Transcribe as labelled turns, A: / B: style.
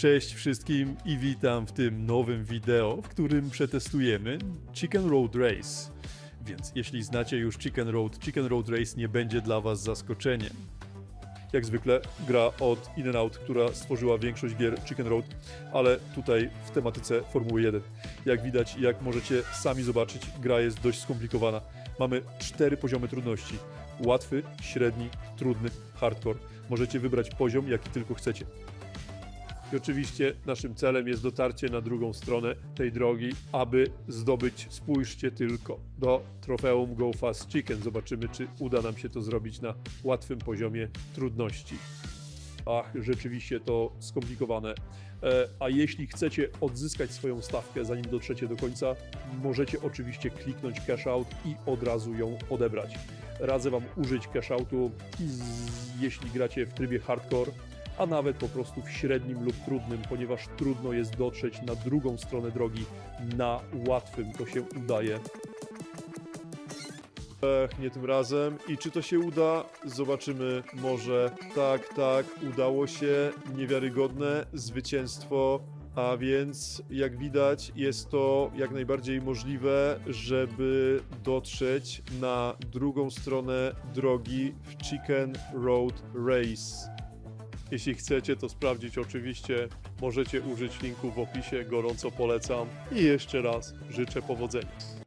A: Cześć wszystkim i witam w tym nowym wideo, w którym przetestujemy Chicken Road Race. Więc jeśli znacie już Chicken Road, Chicken Road Race nie będzie dla Was zaskoczeniem. Jak zwykle gra od In-N-Out, która stworzyła większość gier Chicken Road, ale tutaj w tematyce Formuły 1. Jak widać jak możecie sami zobaczyć, gra jest dość skomplikowana. Mamy cztery poziomy trudności. Łatwy, średni, trudny, hardcore. Możecie wybrać poziom, jaki tylko chcecie. I oczywiście naszym celem jest dotarcie na drugą stronę tej drogi, aby zdobyć, spójrzcie tylko, do trofeum Go Fast Chicken. Zobaczymy, czy uda nam się to zrobić na łatwym poziomie trudności. Ach, rzeczywiście to skomplikowane. E, A jeśli chcecie odzyskać swoją stawkę, zanim dotrzecie do końca, możecie oczywiście kliknąć cash out i od razu ją odebrać. Radzę Wam użyć cash outu, jeśli gracie w trybie hardcore, a nawet po prostu w średnim lub trudnym, ponieważ trudno jest dotrzeć na drugą stronę drogi na łatwym. To się udaje. Ech, nie tym razem. I czy to się uda? Zobaczymy. Może tak, tak, udało się. Niewiarygodne zwycięstwo. A więc, jak widać, jest to jak najbardziej możliwe, żeby dotrzeć na drugą stronę drogi w Chicken Road Race. Jeśli chcecie to sprawdzić, oczywiście możecie użyć linku w opisie. Gorąco polecam. I jeszcze raz życzę powodzenia.